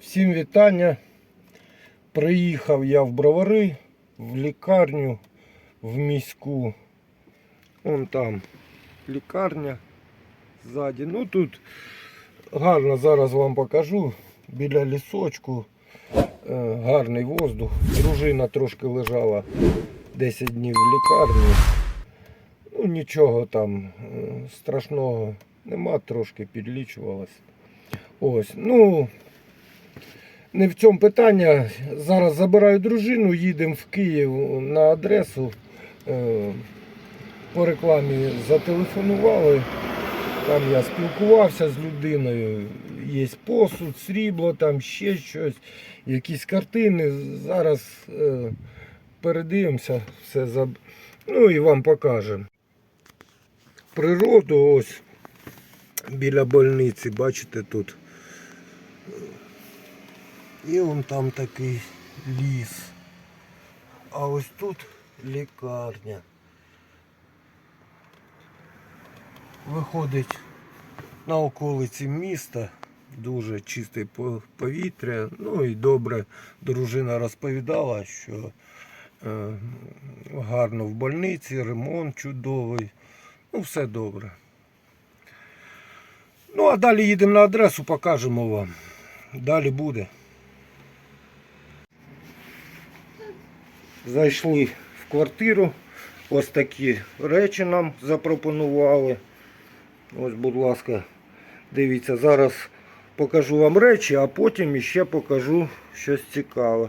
Всім вітання. Приїхав я в Бровари, в лікарню, в міську. Вон там лікарня ззаді. Ну тут гарно зараз вам покажу. Біля лісочку. Е, Гарний воздух. Дружина трошки лежала 10 днів в лікарні. Ну нічого там е, страшного нема, трошки підлічувалась. Ось, ну не в цьому питання. Зараз забираю дружину, їдемо в Київ на адресу. Е, По рекламі зателефонували. Там я спілкувався з людиною. Є посуд, срібло, там ще щось, якісь картини. Зараз е, передивимося, все заб... ну і вам покажемо. Природу ось біля больниці, бачите тут. І он там такий ліс. А ось тут лікарня. Виходить на околиці міста, дуже чисте повітря. Ну і добре, дружина розповідала, що е, гарно в больниці, ремонт чудовий. Ну, все добре. Ну, а далі їдемо на адресу, покажемо вам. Далі буде. Зайшли в квартиру. Ось такі речі нам запропонували. Ось, будь ласка, дивіться, зараз покажу вам речі, а потім ще покажу щось цікаве.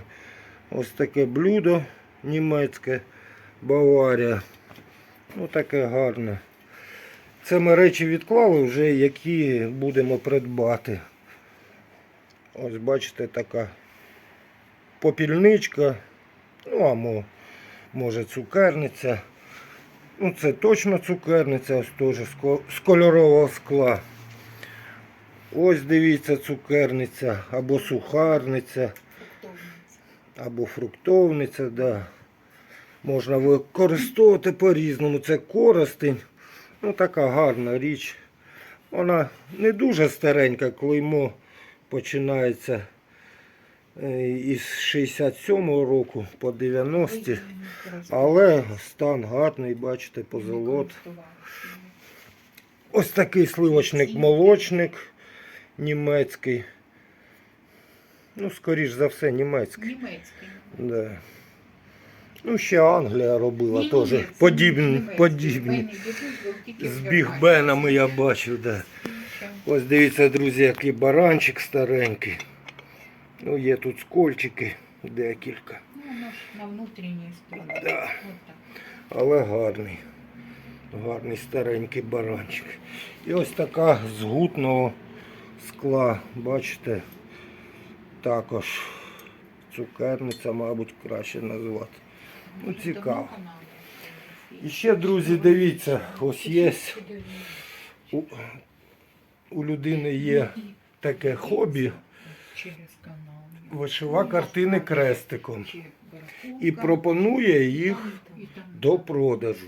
Ось таке блюдо німецьке, Баварія. Ну таке гарне. Це ми речі відклали вже, які будемо придбати. Ось бачите, така попільничка. Ну, а мо, може цукерниця. Ну, це точно цукерниця, ось теж з кольорового скла. Ось дивіться, цукерниця, або сухарниця, або фруктовниця, да. Можна використовувати по-різному. Це коростень. Ну, така гарна річ. Вона не дуже старенька, клеймо починається із 67-го року по 90-ті. Але стан гарний, бачите, позолот. Ось такий сливочник-молочник німецький. Ну, скоріш за все, німецький. Німецький. Да. Ну, ще Англія робила Ні, теж ні, подібні. подібні. З бігбенами я бачив, да. Ось дивіться, друзі, який баранчик старенький. Ну, є тут скольчики декілька. Ну, воно ж на внутрішній стороні. Да. Але гарний. Гарний старенький баранчик. І ось така з гутного скла, бачите, також цукерниця, мабуть, краще назвати. Ну, цікаво. І ще, друзі, дивіться, ось є у, у людини є таке хобі Через канал. вишива картини крестиком і пропонує їх до продажу.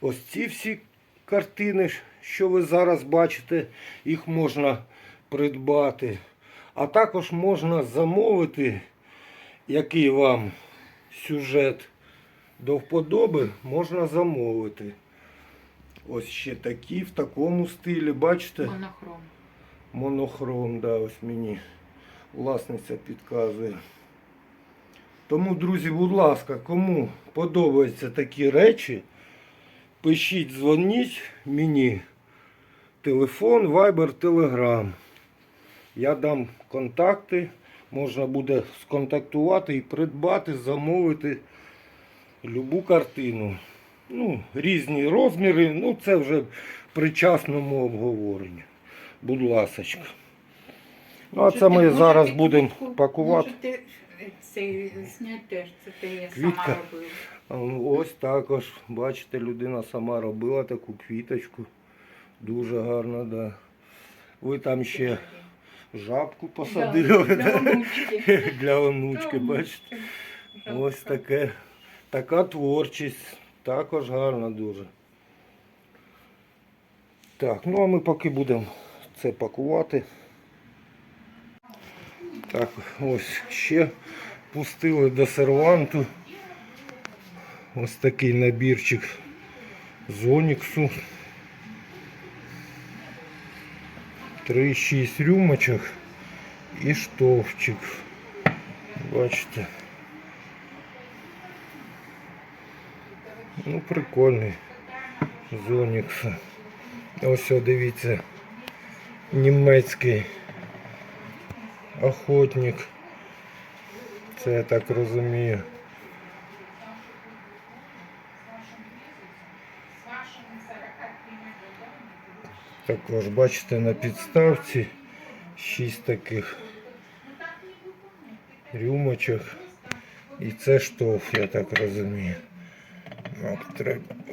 Ось ці всі картини, що ви зараз бачите, їх можна придбати. А також можна замовити, який вам сюжет до вподоби, можна замовити. Ось ще такі в такому стилі, бачите? Монохром. Монохром, да, ось мені власниця підказує. Тому, друзі, будь ласка, кому подобаються такі речі, пишіть, дзвоніть мені. Телефон, Viber, Telegram. Я дам контакти, можна буде сконтактувати і придбати, замовити любу картину. Ну, різні розміри, ну це вже при частному обговоренні. Будь ласочка. Ну, а це ми зараз будемо пакувати. Можете це зняти теж, це те я Квітка. сама робила. Ось також, бачите, людина сама робила таку квіточку. Дуже гарно, да. Ви там ще жабку посадили Да, для онучки. для онучки, бачите. онучки. Ось таке, така творчість. Також гарна дуже. Так, ну а ми поки будемо це пакувати. Так, ось ще пустили до серванту. Ось такий набірчик з Оніксу. 3-6 рюмочок і штовчик. Бачите. Ну, прикольний з Онікса. Ось дивіться. Німецький охотник. Це я так розумію. Також бачите на підставці шість таких рюмочок. І це штоф, я так розумію.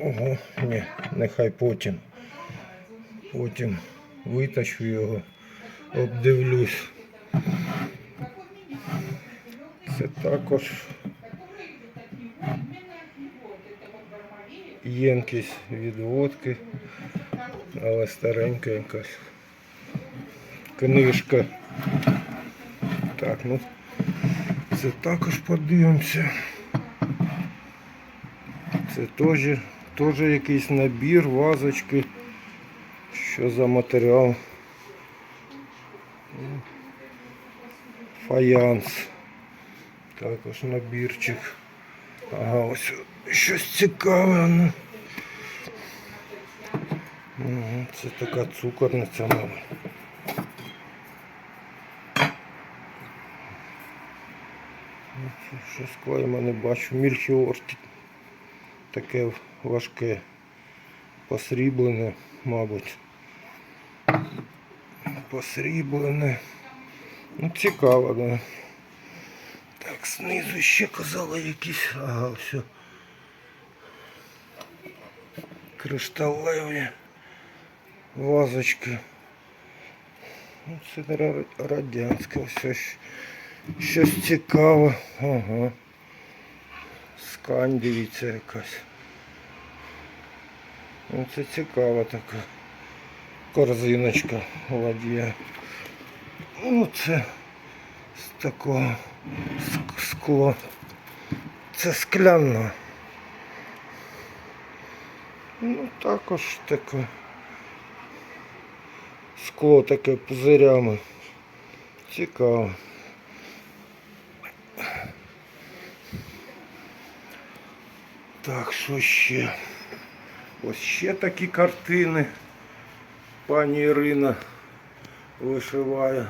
Ого, ні, нехай потім. Потім витащу його, обдивлюсь. Це також ємкість від водки, але старенька якась книжка. Так, ну це також подивимося. Це теж, теж якийсь набір, вазочки. Що за матеріал? Фаянс. Також набірчик. Ага, ось щось цікаве. Ну. Це така цукорниця, мабуть. Ну, Що склеєма не бачу. Мільхіор таке важке, посріблене, мабуть. Посріблене. Ну, цікаво, да. Так, знизу ще казали якісь. Ага, все. Кришталеві вазочки. Ну, це радянське, все щось цікаве. Ага. Скань, якась. Ну, це цікава така корзиночка ладья. Ну, це з такого скло. Це скляна. Ну, також таке скло таке пузирями. Цікаво. Так, що ще? Ось ще такі картини. Пані Ірина вишиває.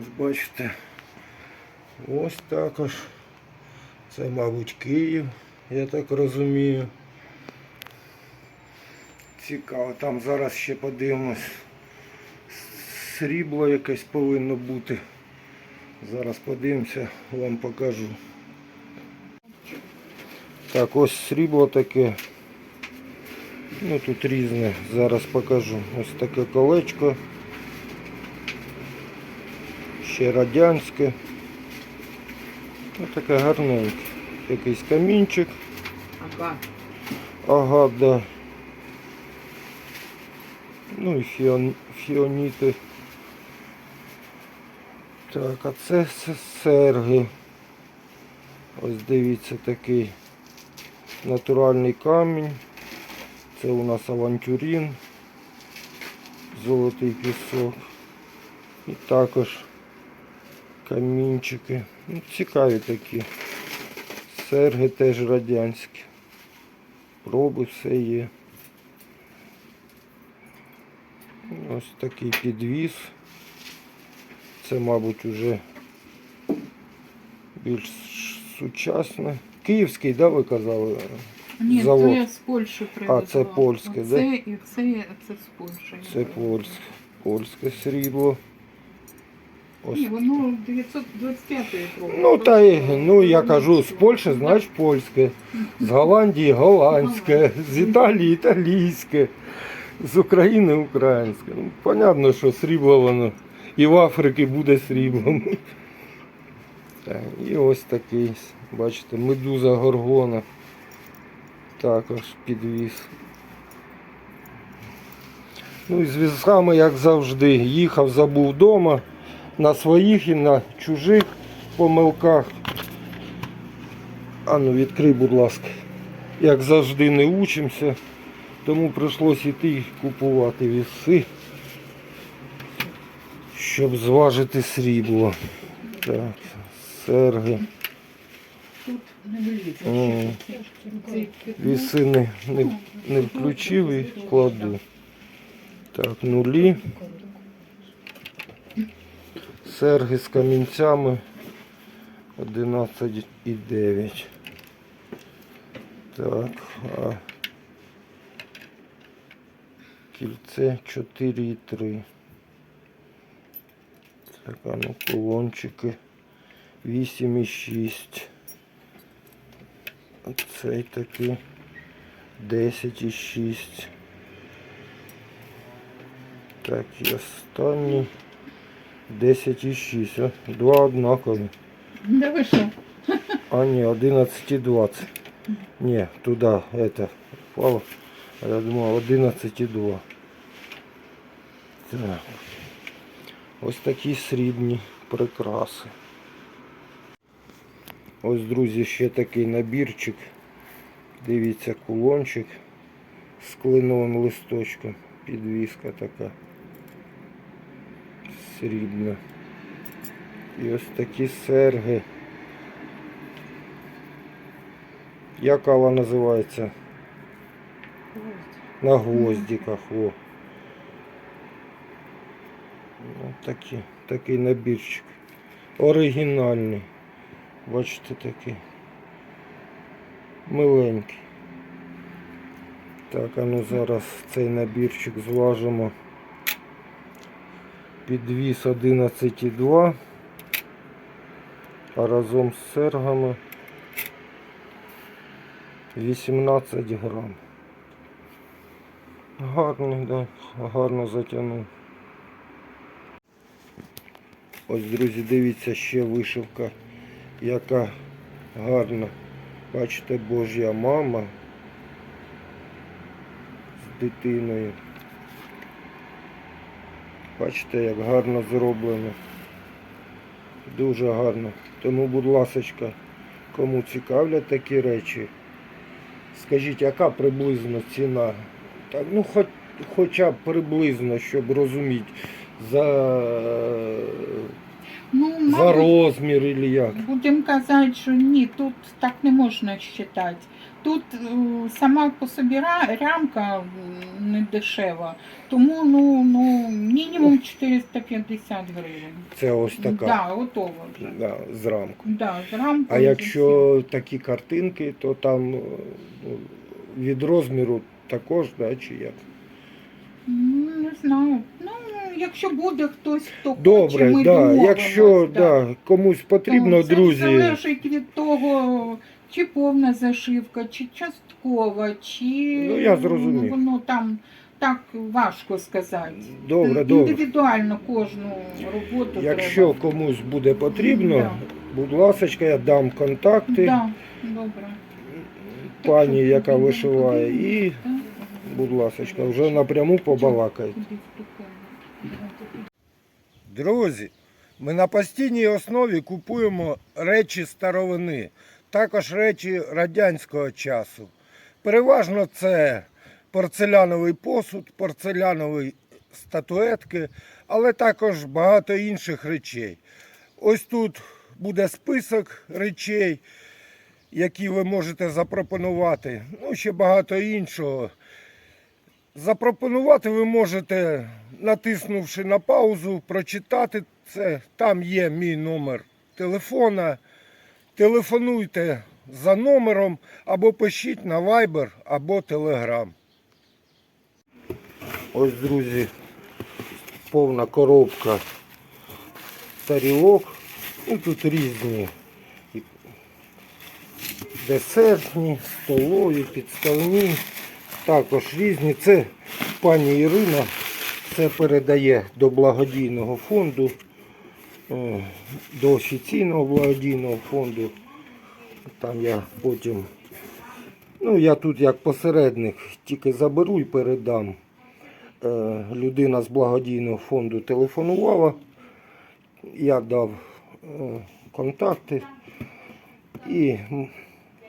Ось бачите. Ось також. Це, мабуть, Київ, я так розумію. Цікаво, там зараз ще подивимось. Срібло якесь повинно бути. Зараз подивимося, вам покажу. Так, ось срібло таке. Ну тут різне, зараз покажу. Ось таке колечко. Ще радянське. Ось таке гарненьке. Якийсь камінчик. Ага. Ага, да. Ну і фіон, фіоніти. Так, а це серги. Ось дивіться такий натуральний камінь. Це у нас авантюрин. Золотий пісок. І також камінчики. Ну, цікаві такі. Серги теж радянські. Проби все є. Ось такий підвіз. Це, мабуть, уже більш сучасне. Київський, да, ви казали? Ні, Завод. я з Польщі привезла. це польське, Оце да? і це, це з Польщі. Це польське. Польське срібло. Ось. Ні, воно 925 року. Ну, та й, ну я кажу, з Польщі, значить польське. З Голландії голландське, з Італії італійське, з України українське. Ну, понятно, що срібло воно. І в Африці буде сріблом. Так, і ось такий, бачите, медуза горгона. Також підвіз. Ну і з візками, як завжди, їхав, забув вдома. на своїх і на чужих помилках. А ну відкрий, будь ласка. Як завжди не учимося, тому прийшлося йти і купувати віси, щоб зважити срібло. Так, серги. П'ятно. Віси не, не, не включив і кладу. Так, нулі. Серги з камінцями 11,9. Так, а кільце 4,3. Так, а ну колончики 8,6. Цей такий 10,6. Так, і останній 10,6. О, Два однакові. Да ви що? А ні, 11,20. Ні, туди, это, впало. Я думав 11,2. Так. Ось такі срібні прикраси. Ось, друзі, ще такий набірчик. Дивіться, кулончик з клиновим листочком. Підвіска така. Срібна. І ось такі серги. Як вона називається? На гвоздиках. О. Ну, такі, такий набірчик. Оригінальний. Бачите такий. Миленький. Так, а ну зараз цей набірчик зважимо. Підвіз 11,2. А разом з сергами 18 грам. Гарний, да, гарно затягнув. Ось, друзі, дивіться, ще вишивка, яка гарна. Бачите, Божя мама з дитиною. Бачите, як гарно зроблено. Дуже гарно. Тому, будь ласочка, кому цікавлять такі речі, скажіть, яка приблизно ціна? Так, ну хоч, хоча б приблизно, щоб розуміти за, Ну, за мабуть, розмір или як. будемо казати, що ні, тут так не можна вважати. Тут е, сама по собі ра- рамка м, не дешева, тому ну, ну, мінімум 450 гривень. Це ось така. Да, готово вже. Да, зранку. Да, з рамкою А з якщо такі картинки, то там е, ну, від розміру також, да, чи як? усім. Ну, Не знаю. Ну, якщо буде хтось, хто хоче, ми да. домовимось, якщо да. да, комусь потрібно, це друзі. залежить від того, чи повна зашивка, чи часткова, чи Ну, я зрозумів. ну, воно там так важко сказати. Добре, добре. Індивідуально кожну роботу Якщо треба. комусь буде потрібно, Да. будь ласка, я дам контакти Да, добре. пані, яка вишиває, і, будь ласка, вже напряму побалакайте. Друзі, ми на постійній основі купуємо речі старовини, також речі радянського часу. Переважно це порцеляновий посуд, порцелянові статуетки, але також багато інших речей. Ось тут буде список речей, які ви можете запропонувати. Ну, ще багато іншого. Запропонувати ви можете, натиснувши на паузу, прочитати це. Там є мій номер телефона. Телефонуйте за номером або пишіть на Viber або Telegram. Ось, друзі, повна коробка тарілок. Ну, тут різні десертні, столові, підставні також різні. Це пані Ірина це передає до благодійного фонду, е, до офіційного благодійного фонду. Там я потім, ну я тут як посередник тільки заберу і передам. Е, Людина з благодійного фонду телефонувала я дав е, контакти і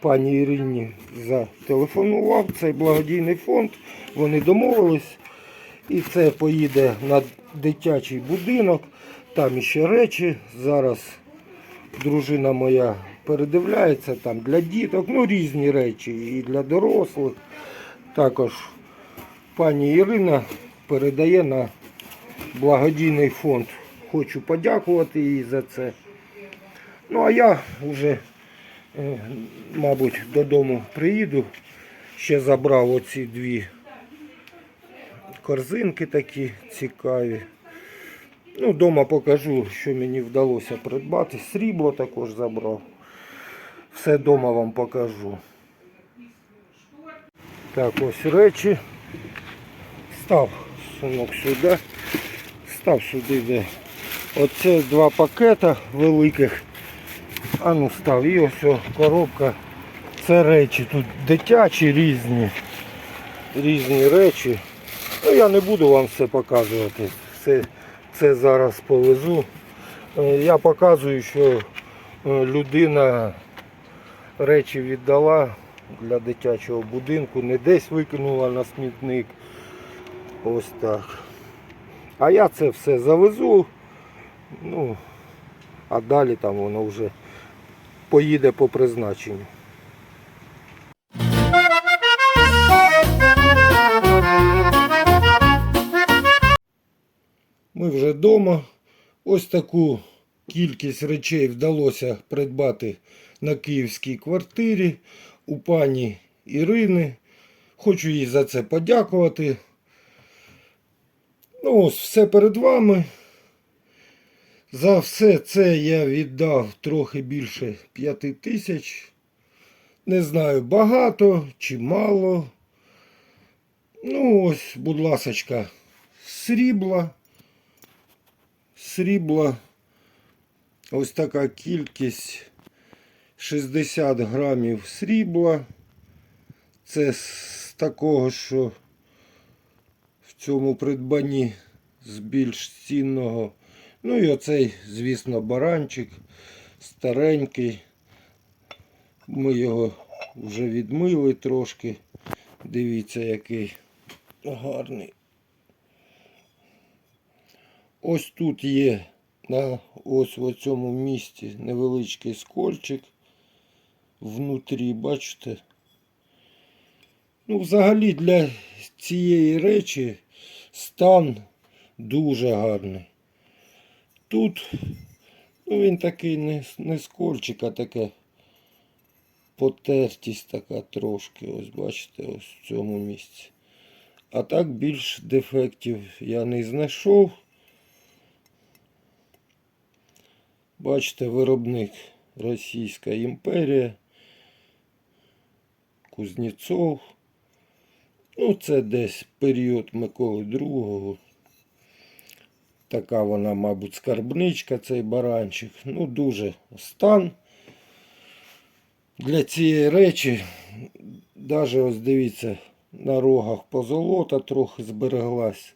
пані Ірині зателефонував цей благодійний фонд. Вони домовились. І це поїде на дитячий будинок. Там іще речі. Зараз дружина моя передивляється там для діток, ну різні речі і для дорослих. Також пані Ірина передає на благодійний фонд. Хочу подякувати їй за це. Ну а я вже, мабуть, додому приїду. Ще забрав оці дві корзинки такі цікаві. Ну, вдома покажу, що мені вдалося придбати. Срібло також забрав. Все вдома вам покажу. Так, ось речі. Став сумок сюди. Став сюди, де. Оце два пакета великих. А ну став. І ось коробка. Це речі. Тут дитячі різні. Різні речі. Ну, я не буду вам все показувати. Все це зараз повезу. Е, Я показую, що е, людина речі віддала для дитячого будинку, не десь викинула на смітник. Ось так. А я це все завезу. Ну, а далі там воно вже поїде по призначенню. Ми вже вдома. Ось таку кількість речей вдалося придбати на київській квартирі у пані Ірини. Хочу їй за це подякувати. Ну ось все перед вами. За все це я віддав трохи більше п'яти тисяч. Не знаю, багато чи мало. Ну ось, будь ласочка, срібла. Срібла. Ось така кількість 60 грамів срібла. Це з такого, що в цьому придбанні з більш цінного. Ну і оцей, звісно, баранчик старенький. Ми його вже відмили трошки. Дивіться, який гарний. Ось тут є на ось в цьому місці невеличкий скольчик внутрі, бачите? Ну, взагалі для цієї речі стан дуже гарний. Тут ну, він такий не, не скольчик, а таке потертість така трошки. Ось бачите, ось в цьому місці. А так більш дефектів я не знайшов. Бачите, виробник Російська імперія, Кузнєцов. Ну, це десь період Миколи II. Така вона, мабуть, скарбничка, цей баранчик. Ну, дуже стан для цієї речі. Даже ось дивіться, на рогах позолота трохи збереглась.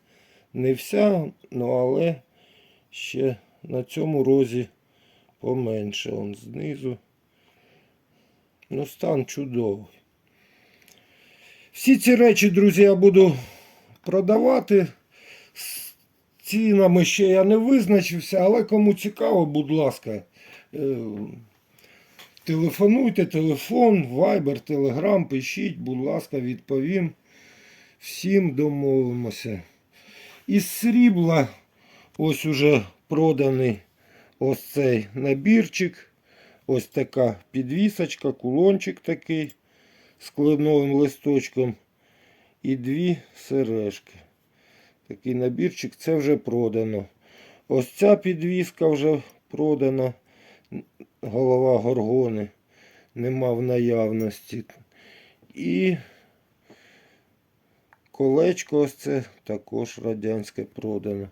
Не вся, ну але ще на цьому розі поменше он знизу. Ну, стан чудовий. Всі ці речі, друзі, я буду продавати. Цінами ще я не визначився, але кому цікаво, будь ласка, е, телефонуйте, телефон, Viber, Telegram, пишіть, будь ласка, відповім. Всім домовимося. Із срібла ось уже проданий ось цей набірчик. Ось така підвісочка, кулончик такий з кленовим листочком. І дві сережки. Такий набірчик, це вже продано. Ось ця підвіска вже продана. Голова горгони. Нема в наявності. І колечко ось це також радянське продано.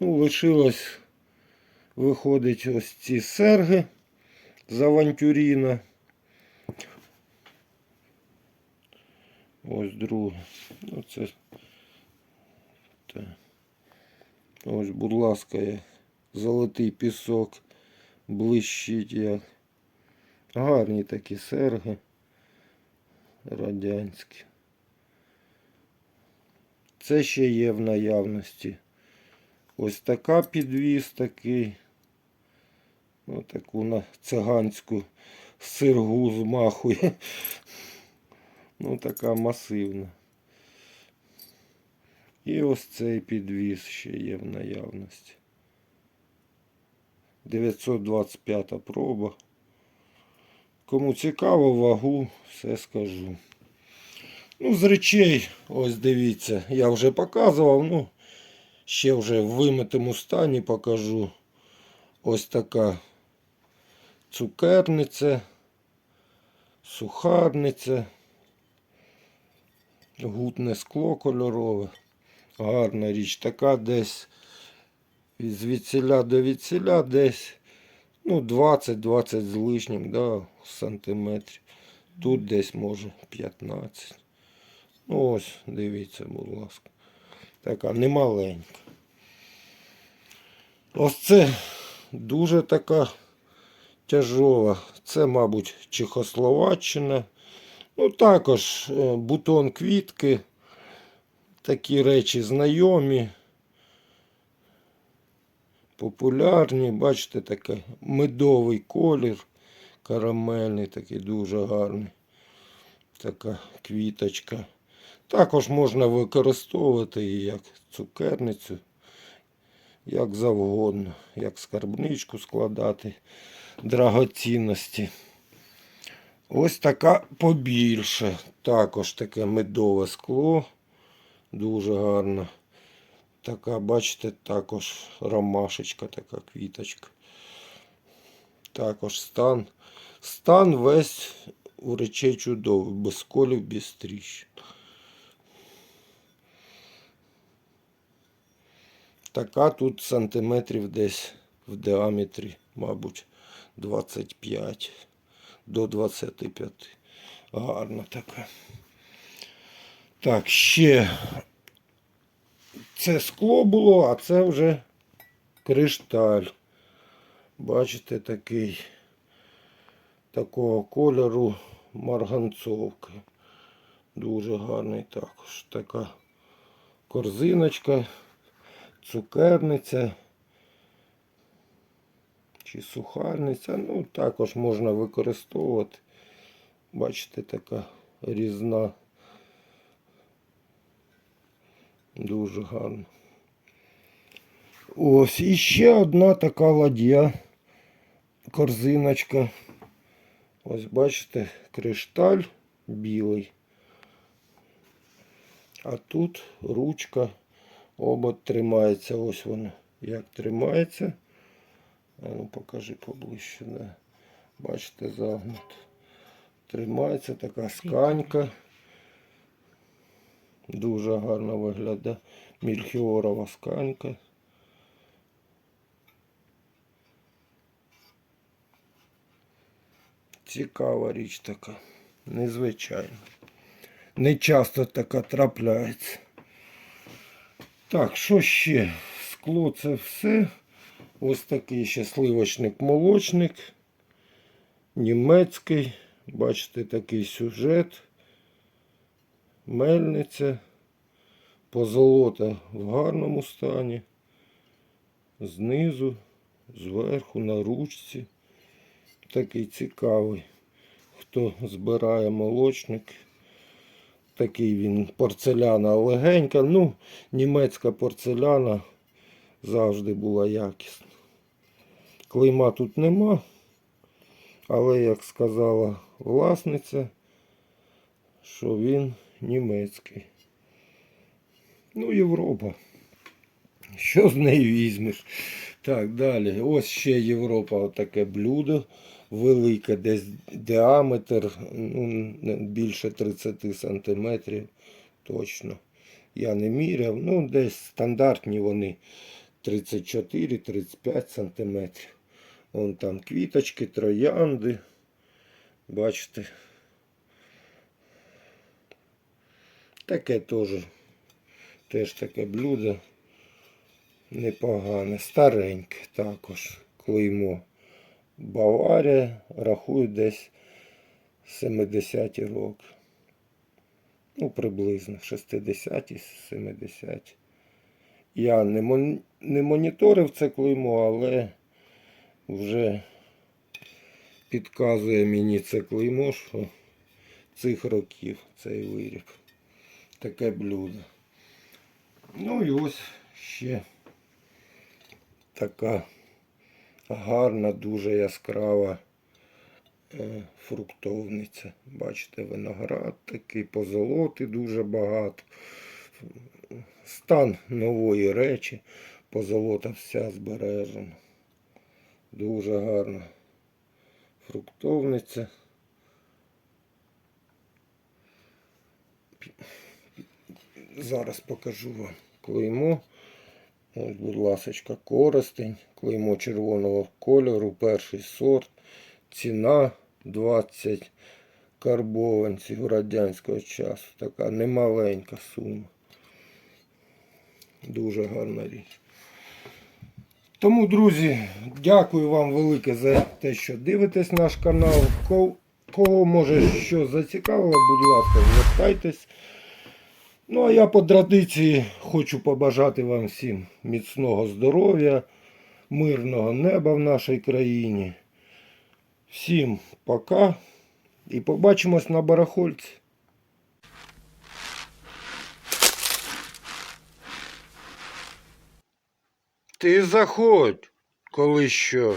Ну, лишилось, виходить, ось ці серги з авантюріна. Ось друге. Ну, це. Так. Ось, будь ласка, золотий пісок блищить як. Гарні такі серги радянські. Це ще є в наявності. Ось така підвіз такий. Ось таку на циганську сиргу змахує. Ну, така масивна. І ось цей підвіз ще є в наявності. 925 проба. Кому цікаво, вагу, все скажу. Ну, з речей, ось дивіться, я вже показував, ну, ще вже в вимитому стані покажу. Ось така цукерниця, сухарниця, гутне скло кольорове. Гарна річ. Така десь від звідсіля до відсіля десь ну, 20-20 з лишнім да, сантиметрів. Тут десь може 15. Ну ось, дивіться, будь ласка. Така немаленька. Ось це дуже така тяжова. Це, мабуть, Чехословаччина. Ну, також е, бутон квітки. Такі речі знайомі. Популярні, бачите, такий медовий колір, карамельний, такий дуже гарний. Така квіточка. Також можна використовувати її як цукерницю, як завгодно, як скарбничку складати драгоцінності. Ось така побільше. Також таке медове скло. Дуже гарно. Така, бачите, також ромашечка, така квіточка. Також стан. Стан весь у речей чудовий, без колів, без тріщин. Така тут сантиметрів десь в діаметрі, мабуть, 25 до 25. Гарна така. Так, ще це скло було, а це вже кришталь. Бачите, такий такого кольору марганцовки. Дуже гарний також. Така корзиночка, цукерниця чи сухарниця. Ну, також можна використовувати. Бачите, така різна. Дуже гарно. Ось і ще одна така ладья. Корзиночка. Ось бачите, кришталь білий. А тут ручка, обод тримається. Ось воно як тримається. А ну покажи поближче. Да. Бачите, загнуто. Тримається така сканька. Дуже гарно виглядає. Мільхіорова сканька. Цікава річ така. Незвичайна. Не часто така трапляється. Так, що ще? Скло це все. Ось такий ще сливочник-молочник. Німецький. Бачите, такий сюжет. Мельниця. Позолота в гарному стані. Знизу, зверху, на ручці. Такий цікавий. Хто збирає молочник. Такий він порцеляна легенька. Ну, німецька порцеляна завжди була якісна. Клейма тут нема. Але, як сказала власниця, що він німецький. Ну, Європа. Що з неї візьмеш? Так, далі. Ось ще Європа, отаке блюдо. Велике, десь діаметр ну, більше 30 сантиметрів. Точно. Я не міряв. Ну, десь стандартні вони 34-35 сантиметрів. Вон там квіточки, троянди. Бачите. Таке теж. Теж таке блюдо. Непогане. Стареньке також. Клеймо. Баварія рахую десь 70-ті роки. Ну, приблизно 60-ті, 70-ті. Я не, мон... не моніторив це клеймо, але вже підказує мені це клеймо, що цих років цей виріб. Таке блюдо. Ну і ось ще така гарна, дуже яскрава е, фруктовниця. Бачите, виноград такий, позолоти дуже багато. Стан нової речі, позолота вся збережена. Дуже гарна фруктовниця. Зараз покажу вам клеймо. Ось, будь ласочка, користень, клеймо червоного кольору, перший сорт, ціна 20 карбованців радянського часу. Така немаленька сума. Дуже гарна річ. Тому, друзі, дякую вам велике за те, що дивитесь наш канал. Кого може що зацікавило, будь ласка, звертайтесь. Ну, а я по традиції хочу побажати вам всім міцного здоров'я, мирного неба в нашій країні. Всім пока і побачимось на барахольці. Ти заходь, коли що.